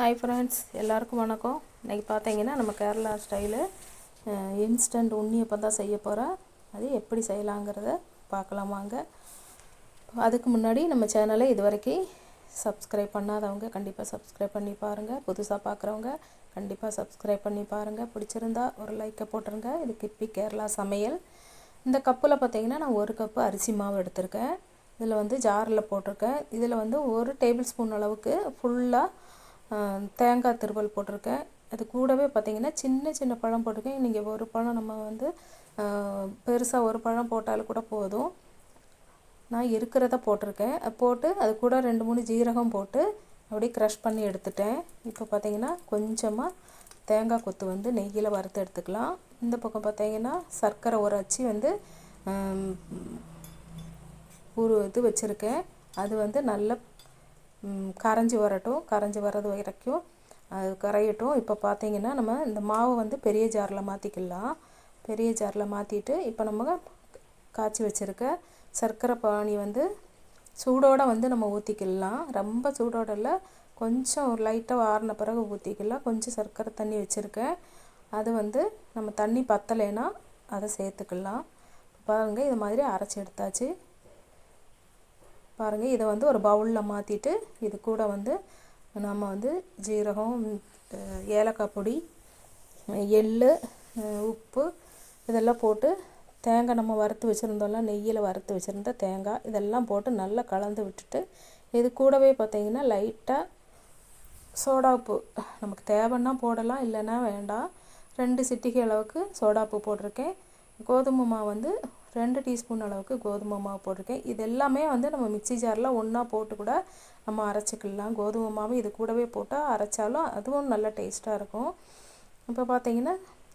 Hi friends எல்லாருக்கும் வணக்கம். இன்றைக்கி பார்த்தீங்கன்னா நம்ம கேரளா ஸ்டைலு இன்ஸ்டன்ட் உண்ணியப்பம் தான் செய்ய போகிறேன் அது எப்படி செய்யலாங்கிறத பார்க்கலாமாங்க அதுக்கு முன்னாடி நம்ம சேனலை இது வரைக்கும் சப்ஸ்கிரைப் பண்ணாதவங்க கண்டிப்பாக சப்ஸ்கிரைப் பண்ணி பாருங்கள் புதுசாக பார்க்குறவங்க கண்டிப்பாக சப்ஸ்கிரைப் பண்ணி பாருங்கள் பிடிச்சிருந்தா ஒரு லைக்கை போட்டுருங்க. இது கிப்பி கேரளா சமையல். இந்த கப்பில் பார்த்தீங்கன்னா நான் ஒரு கப்பு அரிசி மாவு எடுத்திருக்கேன். இதில் வந்து ஜாரில் போட்டிருக்கேன். இதில் வந்து ஒரு டேபிள் ஸ்பூன் அளவுக்கு ஃபுல்லாக தேங்காய் திருவல் போட்டிருக்கேன். அது கூடவே பார்த்திங்கன்னா சின்ன சின்ன பழம் போட்டிருக்கேன். நீங்கள் ஒரு பழம் நம்ம வந்து பெருசாக ஒரு பழம் போட்டாலும் கூட போதும். நான் இருக்கிறத போட்டிருக்கேன். போட்டு அது கூட ரெண்டு மூணு ஜீரகம் போட்டு அப்படியே க்ரஷ் பண்ணி எடுத்துட்டேன். இப்போ பார்த்திங்கன்னா கொஞ்சமாக தேங்காய் கொத்து வந்து நெய்யில் வறுத்து எடுத்துக்கலாம். இந்த பக்கம் பார்த்திங்கன்னா சர்க்கரை ஒரு அச்சு வந்து ஒரு இது வச்சுருக்கேன். அது வந்து நல்ல கரைஞ்சி வரட்டும் கரைஞ்சி வர்றது வரைக்கும் அது கரையட்டும். இப்போ பார்த்தீங்கன்னா நம்ம இந்த மாவை வந்து பெரிய ஜாரில் மாற்றிக்கலாம் பெரிய ஜாரில் மாற்றிட்டு இப்போ நம்ம காய்ச்சி வச்சுருக்க சர்க்கரை பானி வந்து சூடோடு வந்து நம்ம ஊற்றிக்கலாம் ரொம்ப சூடோட இல்லை கொஞ்சம் ஒரு லைட்டாக ஆறின பிறகு ஊற்றிக்கலாம் கொஞ்சம் சர்க்கரை தண்ணி வச்சுருக்கேன். அது வந்து நம்ம தண்ணி பத்தலைன்னா அதை சேர்த்துக்கலாம். பாருங்கள் இது மாதிரி அரைச்சி எடுத்தாச்சு. பாருங்கள் இதை வந்து ஒரு பவுலில் மாற்றிட்டு இது கூட வந்து நம்ம வந்து ஜீரகம் ஏலக்காய் பொடி எள் உப்பு இதெல்லாம் போட்டு தேங்காய் நம்ம வறுத்து வச்சுருந்தோம்ல நெய்யில் வறுத்து வச்சுருந்த தேங்காய் இதெல்லாம் போட்டு நல்லா கலந்து விட்டுட்டு இது கூடவே பார்த்திங்கன்னா லைட்டாக சோடாப்பு நமக்கு தேவைன்னா போடலாம் இல்லைன்னா வேண்டாம். ரெண்டு சிட்டிகை அளவுக்கு சோடாப்பு போட்டிருக்கேன். கோதுமை மாவு வந்து ரெண்டு டீஸ்பூன் அளவுக்கு கோதுமை மாவு போட்டிருக்கேன். இது எல்லாமே வந்து நம்ம மிக்சி ஜாரில் ஒன்றா போட்டு கூட நம்ம அரைச்சிக்கலாம். கோதுமை மாவு இது கூடவே போட்டால் அரைச்சாலும் அதுவும் நல்ல டேஸ்ட்டாக இருக்கும். இப்போ பார்த்தீங்கன்னா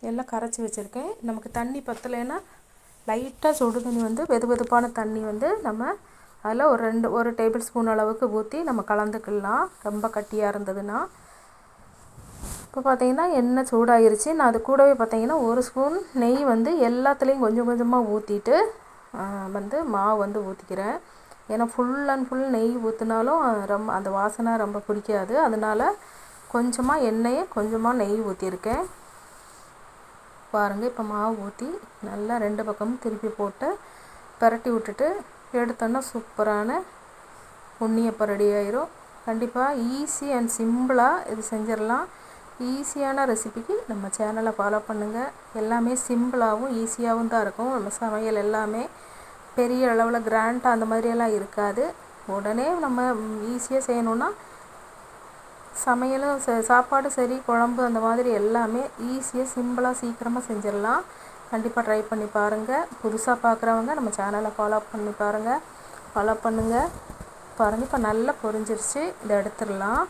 எல்லாம் கரைச்சி வச்சுருக்கேன். நமக்கு தண்ணி பத்தலைன்னா லைட்டாக சுடு தண்ணி வந்து வெது வெதுப்பான தண்ணி வந்து நம்ம அதில் ஒரு ரெண்டு ஒரு டேபிள் ஸ்பூன் அளவுக்கு ஊற்றி நம்ம கலந்துக்கலாம். ரொம்ப கட்டியாக இருந்ததுன்னா இப்போ பார்த்தீங்கன்னா எண்ணெய் சூடாயிருச்சு. நான் அது கூடவே பார்த்தீங்கன்னா ஒரு ஸ்பூன் நெய் வந்து எல்லாத்துலேயும் கொஞ்சம் கொஞ்சமாக ஊற்றிட்டு வந்து மாவு வந்து ஊற்றிக்கிறேன் ஏன்னா ஃபுல் அண்ட் ஃபுல் நெய் ஊற்றினாலும் ரொம்ப அந்த வாசனை ரொம்ப பிடிக்காது. அதனால் கொஞ்சமாக எண்ணெயை கொஞ்சமாக நெய் ஊற்றிருக்கேன் பாருங்கள் இப்போ மாவு ஊற்றி நல்லா ரெண்டு பக்கமும் திருப்பி போட்டு பரட்டி விட்டுட்டு எடுத்தோன்னா சூப்பரான உண்ணியப்பம் ரெடி ஆயிரும் கண்டிப்பாக ஈஸி அண்ட் சிம்பிளாக இது செஞ்சிடலாம். ஈஸியான ரெசிபிக்கு நம்ம சேனலை ஃபாலோ பண்ணுங்கள் எல்லாமே சிம்பிளாகவும் ஈஸியாகவும் தான் இருக்கும். நம்ம சமையல் எல்லாமே பெரிய அளவில் கிராண்டாக அந்த மாதிரியெல்லாம் இருக்காது. உடனே நம்ம ஈஸியாக செய்யணுன்னா சமையலும் சாப்பாடு சரி குழம்பு அந்த மாதிரி எல்லாமே ஈஸியாக சிம்பிளாக சீக்கிரமாக செஞ்சிடலாம். கண்டிப்பாக ட்ரை பண்ணி பாருங்கள் புதுசாக பார்க்குறவங்க நம்ம சேனலை ஃபாலோ பண்ணி பாருங்கள் ஃபாலோ பண்ணுங்கள் பாருங்கள் இப்போ நல்லா பொரிஞ்சிருச்சு. இதை எடுத்துடலாம்.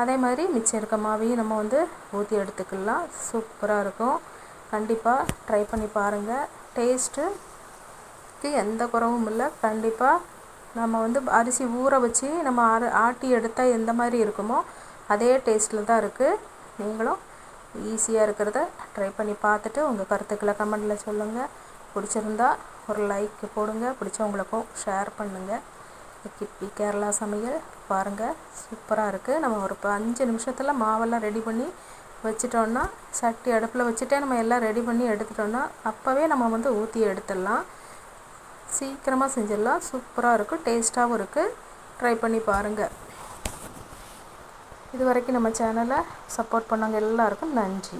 அதே மாதிரி மிச்சம் இருக்க மாவையும் நம்ம வந்து ஊற்றி எடுத்துக்கலாம். சூப்பராக இருக்கும். கண்டிப்பாக ட்ரை பண்ணி பாருங்கள் டேஸ்ட்டுக்கு எந்த குறவும் இல்லை. கண்டிப்பாக நம்ம வந்து அரிசி ஊற வச்சு நம்ம ஆட்டி எடுத்தால் எந்த மாதிரி இருக்குமோ அதே டேஸ்ட்டில் தான் இருக்குது நீங்களும் ஈஸியாக இருக்கிறத ட்ரை பண்ணி பார்த்துட்டு உங்கள் கருத்துக்களை கமெண்டில் சொல்லுங்கள் பிடிச்சிருந்தா ஒரு லைக் போடுங்க. பிடிச்சவங்களுக்கும் ஷேர் பண்ணுங்கள் கிப்பி கேரளா சமையல் பாருங்கள் சூப்பராக இருக்குது நம்ம ஒரு அஞ்சு நிமிஷத்தில் மாவெல்லாம் ரெடி பண்ணி வச்சிட்டோன்னா சட்டி அடுப்பில் வச்சுட்டே நம்ம எல்லாம் ரெடி பண்ணி எடுத்துட்டோன்னா அப்போவே நம்ம வந்து ஊற்றி எடுத்துடலாம். சீக்கிரமாக செஞ்சிடலாம். சூப்பராக இருக்கும் டேஸ்ட்டாகவும் இருக்குது ட்ரை பண்ணி பாருங்கள் இது வரைக்கும் நம்ம சேனலை சப்போர்ட் பண்ணவங்க எல்லாருக்கும் நன்றி.